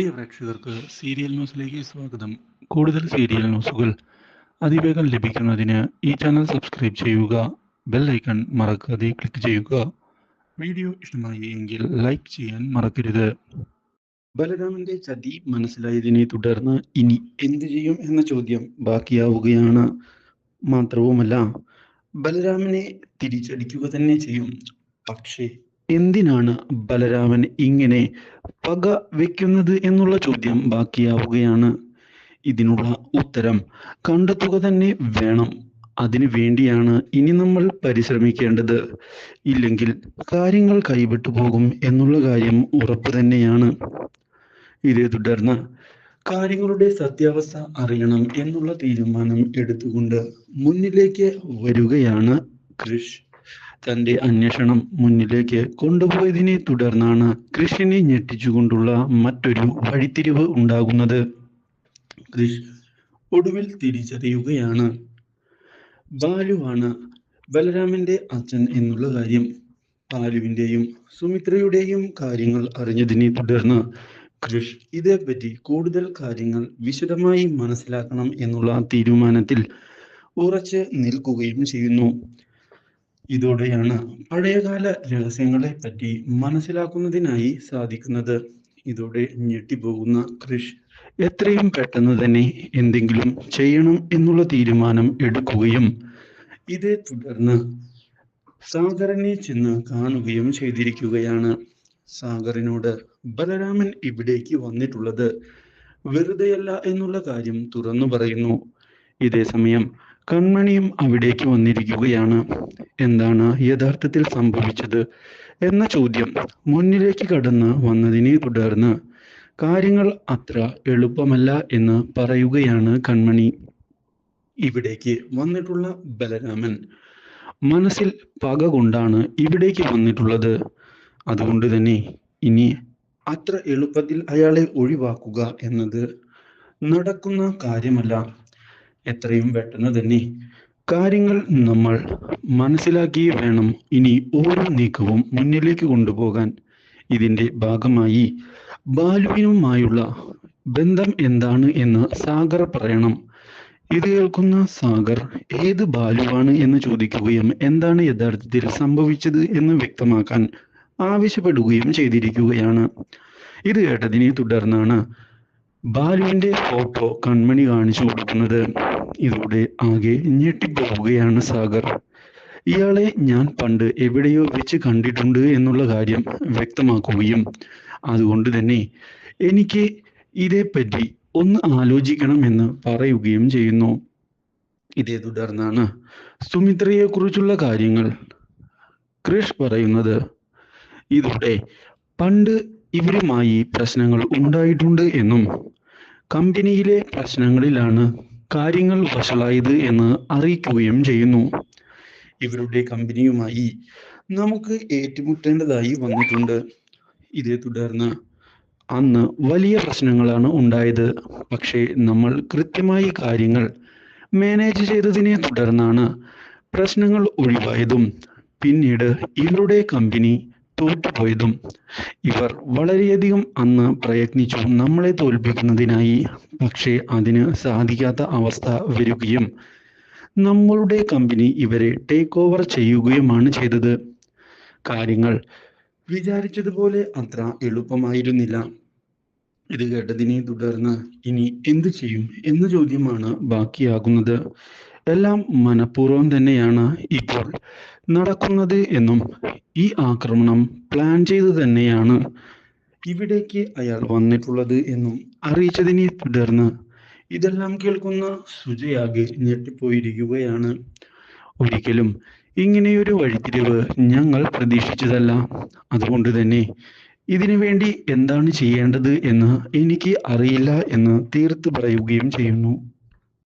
പ്രിയ പ്രേക്ഷകർക്ക് സീരിയൽ ന്യൂസിലേക്ക് സ്വാഗതം. കൂടുതൽ സീരിയൽ ന്യൂസുകൾ അതിവേഗം ലഭിക്കുന്നതിന് ഈ ചാനൽ സബ്സ്ക്രൈബ് ചെയ്യുക ബെൽ ഐക്കൺ മറക്കാതെ ക്ലിക്ക് ചെയ്യുക. വീഡിയോ ഇഷ്ടമായി എങ്കിൽ ലൈക്ക് ചെയ്യാൻ മറക്കരുത്. ബലരാമന്റെ ചതി മനസ്സിലായതിനെ തുടർന്ന് ഇനി എന്തു ചെയ്യും എന്ന ചോദ്യം ബാക്കിയാവുകയാണ്. മാത്രവുമല്ല ബലരാമനെ തിരിച്ചടിക്കുക തന്നെ ചെയ്യും. പക്ഷേ എന്തിനാണ് ബലരാമൻ ഇങ്ങനെ പക വെക്കുന്നത് എന്നുള്ള ചോദ്യം ബാക്കിയാവുകയാണ്. ഇതിനുള്ള ഉത്തരം കണ്ടെത്തുക തന്നെ വേണം. അതിനു വേണ്ടിയാണ് ഇനി നമ്മൾ പരിശ്രമിക്കേണ്ടത്. ഇല്ലെങ്കിൽ കാര്യങ്ങൾ കൈവിട്ടു പോകും എന്നുള്ള കാര്യം ഉറപ്പ് തന്നെയാണ്. ഇതേ തുടർന്ന് കാര്യങ്ങളുടെ സത്യാവസ്ഥ അറിയണം എന്നുള്ള തീരുമാനം എടുത്തുകൊണ്ട് മുന്നിലേക്ക് വരികയാണ് കൃഷ്. തന്റെ അന്വേഷണം മുന്നിലേക്ക് കൊണ്ടുപോയതിനെ തുടർന്നാണ് കൃഷിനെ ഞെട്ടിച്ചുകൊണ്ടുള്ള മറ്റൊരു വഴിത്തിരിവ് ഉണ്ടാകുന്നത്. കൃഷ് ഒടുവിൽ തിരിച്ചറിയുകയാണ്. ബാലുവാണ് ബലരാമന്റെ അച്ഛൻ എന്നുള്ള കാര്യം. ബാലുവിന്റെയും സുമിത്രയുടെയും കാര്യങ്ങൾ അറിഞ്ഞതിനെ തുടർന്ന് കൃഷ് ഇതേപ്പറ്റി കൂടുതൽ കാര്യങ്ങൾ വിശദമായി മനസ്സിലാക്കണം എന്നുള്ള തീരുമാനത്തിൽ ഉറച്ച് നിൽക്കുകയും ചെയ്യുന്നു. ഇതോടെയാണ് പഴയകാല രഹസ്യങ്ങളെ പറ്റി മനസ്സിലാക്കുന്നതിനായി സാധിക്കുന്നത്. ഇതോടെ ഞെട്ടിപ്പോകുന്ന കൃഷ്. എത്രയും പെട്ടെന്ന് തന്നെ എന്തെങ്കിലും ചെയ്യണം എന്നുള്ള തീരുമാനം എടുക്കുകയും ഇതേ തുടർന്ന് സാഗറിനെ ചെന്ന് കാണുകയും ചെയ്തിരിക്കുകയാണ്. സാഗറിനോട് ബലരാമൻ ഇവിടേക്ക് വന്നിട്ടുള്ളത് വെറുതെയല്ല എന്നുള്ള കാര്യം തുറന്നു പറയുന്നു. ഇതേ സമയം കൺമണിയും അവിടേക്ക് വന്നിരിക്കുകയാണ്. എന്താണ് യഥാർത്ഥത്തിൽ സംഭവിച്ചത് എന്ന ചോദ്യം മുന്നിലേക്ക് കടന്ന് വന്നതിനെ തുടർന്ന് കാര്യങ്ങൾ അത്ര എളുപ്പമല്ല എന്ന് പറയുകയാണ് കൺമണി. ഇവിടേക്ക് വന്നിട്ടുള്ള ബലരാമൻ മനസ്സിൽ പക കൊണ്ടാണ് ഇവിടേക്ക് വന്നിട്ടുള്ളത്. അതുകൊണ്ട് തന്നെ ഇനി അത്ര എളുപ്പത്തിൽ അയാളെ ഒഴിവാക്കുക എന്നത് നടക്കുന്ന കാര്യമല്ല. എത്രയും പെട്ടെന്ന് തന്നെ കാര്യങ്ങൾ നമ്മൾ മനസ്സിലാക്കി വേണം ഇനി ഓരോ നീക്കവും മുന്നിലേക്ക് കൊണ്ടുപോകാൻ. ഇതിന്റെ ഭാഗമായി ബാലുവിനുമായുള്ള ബന്ധം എന്താണ് എന്ന് സാഗർ പറയണം. ഇത് കേൾക്കുന്ന സാഗർ ഏത് ബാലുവാണ് എന്ന് ചോദിക്കുകയും എന്താണ് യഥാർത്ഥത്തിൽ സംഭവിച്ചത് എന്ന് വ്യക്തമാക്കാൻ ആവശ്യപ്പെടുകയും ചെയ്തിരിക്കുകയാണ്. ഇത് കേട്ടതിനെ തുടർന്നാണ് ബാലുവിന്റെ ഫോട്ടോ കൺമണി കാണിച്ചു കൊടുക്കുന്നത് ഇതോടെ ആകെ ഞെട്ടിപ്പോവുകയാണ് സാഗർ. ഇയാളെ ഞാൻ പണ്ട് എവിടെയോ വെച്ച് കണ്ടിട്ടുണ്ട് എന്നുള്ള കാര്യം വ്യക്തമാക്കുകയും അതുകൊണ്ട് തന്നെ എനിക്ക് ഇതേപ്പറ്റി ഒന്ന് ആലോചിക്കണം എന്ന് പറയുകയും ചെയ്യുന്നു. ഇതേ തുടർന്നാണ് സുമിത്രയെ കുറിച്ചുള്ള കാര്യങ്ങൾ കൃഷ് പറയുന്നത്. ഇതോടെ പണ്ട് ഇവരുമായി പ്രശ്നങ്ങൾ ഉണ്ടായിട്ടുണ്ട് എന്നും കമ്പനിയിലെ പ്രശ്നങ്ങളിലാണ് കാര്യങ്ങൾ വഷളായത് എന്ന് അറിയിക്കുകയും ചെയ്യുന്നു. ഇവരുടെ കമ്പനിയുമായി നമുക്ക് ഏറ്റുമുട്ടേണ്ടതായി വന്നിട്ടുണ്ട്. ഇതേ തുടർന്ന് അന്ന് വലിയ പ്രശ്നങ്ങളാണ് ഉണ്ടായത്. പക്ഷേ നമ്മൾ കൃത്യമായി കാര്യങ്ങൾ മാനേജ് ചെയ്തതിനെ തുടർന്നാണ് പ്രശ്നങ്ങൾ ഒഴിവായതും. പിന്നീട് ഇവരുടെ കമ്പനി തോറ്റുപോയതും ഇവർ വളരെയധികം അന്ന് പ്രയത്നിച്ചു. നമ്മളെ തോൽപ്പിക്കുന്നതിനായി പക്ഷേ അതിന് സാധിക്കാത്ത അവസ്ഥ വരികയും നമ്മളുടെ കമ്പനി ഇവരെ ടേക്ക് ഓവർ ചെയ്യുകയുമാണ് ചെയ്തത്. കാര്യങ്ങൾ വിചാരിച്ചതുപോലെ അത്ര എളുപ്പമായിരുന്നില്ല. ഇത് കേട്ടതിനെ തുടർന്ന് ഇനി എന്തു ചെയ്യും എന്ന ചോദ്യമാണ് ബാക്കിയാകുന്നത്. എല്ലാം മനഃപൂർവം തന്നെയാണ് ഇപ്പോൾ നടക്കുന്നത് എന്നും ഈ ആക്രമണം പ്ലാൻ ചെയ്ത് തന്നെയാണ് ഇവിടേക്ക് അയാൾ വന്നിട്ടുള്ളത് എന്നും അറിയിച്ചതിനെ തുടർന്ന് ഇതെല്ലാം കേൾക്കുന്ന സുജയാകെ ഞെട്ടിപ്പോയിരിക്കുകയാണ്. ഒരിക്കലും ഇങ്ങനെയൊരു വഴിത്തിരിവ് ഞങ്ങൾ പ്രതീക്ഷിച്ചതല്ല. അതുകൊണ്ട് തന്നെ ഇതിനു വേണ്ടി എന്താണ് ചെയ്യേണ്ടത് എന്ന് എനിക്ക് അറിയില്ല എന്ന് തീർത്ത് പറയുകയും ചെയ്യുന്നു.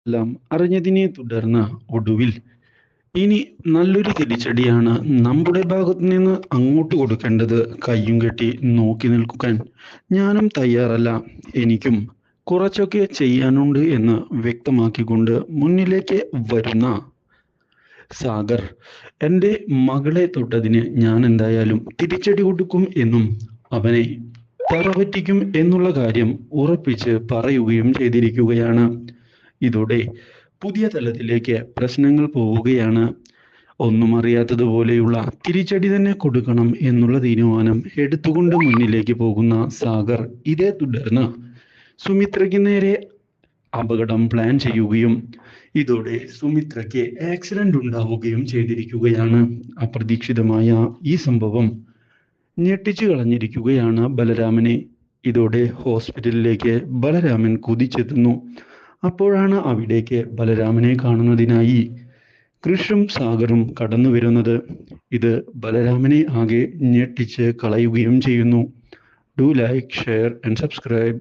എല്ലാം അറിഞ്ഞതിനെ തുടർന്ന് ഒടുവിൽ ഇനി നല്ലൊരു തിരിച്ചടിയാണ് നമ്മുടെ ഭാഗത്ത് നിന്ന് അങ്ങോട്ട് കൊടുക്കേണ്ടത് കയ്യും കെട്ടി നോക്കി നിൽക്കാൻ. ഞാനും തയ്യാറല്ല. എനിക്കും കുറച്ചൊക്കെ ചെയ്യാനുണ്ട് എന്ന് വ്യക്തമാക്കിക്കൊണ്ട് മുന്നിലേക്ക് വരുന്ന സാഗർ എന്റെ മകളെ തൊട്ടതിന് ഞാൻ എന്തായാലും തിരിച്ചടി കൊടുക്കും എന്നും അവനെ തറപറ്റിക്കും എന്നുള്ള കാര്യം ഉറപ്പിച്ച് പറയുകയും ചെയ്തിരിക്കുകയാണ്. ഇതോടെ പുതിയ തലത്തിലേക്ക് പ്രശ്നങ്ങൾ പോവുകയാണ്. ഒന്നും അറിയാത്തതുപോലെയുള്ള തിരിച്ചടി തന്നെ കൊടുക്കണം എന്നുള്ള തീരുമാനം എടുത്തുകൊണ്ട് മുന്നിലേക്ക് പോകുന്ന സാഗർ ഇതേ തുടർന്ന് സുമിത്രയ്ക്ക് നേരെ അപകടം പ്ലാൻ ചെയ്യുകയും ഇതോടെ സുമിത്രയ്ക്ക് ആക്സിഡന്റ് ഉണ്ടാവുകയും ചെയ്തിരിക്കുകയാണ്. അപ്രതീക്ഷിതമായ ഈ സംഭവം ഞെട്ടിച്ചു കളഞ്ഞിരിക്കുകയാണ് ബലരാമനെ. ഇതോടെ ഹോസ്പിറ്റലിലേക്ക് ബലരാമൻ കുതിച്ചെത്തുന്നു. അപ്പോഴാണ് അവിടേക്ക് ബലരാമനെ കാണുന്നതിനായി കൃഷും സാഗറും കടന്നു വരുന്നത്. ഇത് ബലരാമനെ ആകെ ഞെട്ടിച്ച് കളയുകയും ചെയ്യുന്നു. Do like share and subscribe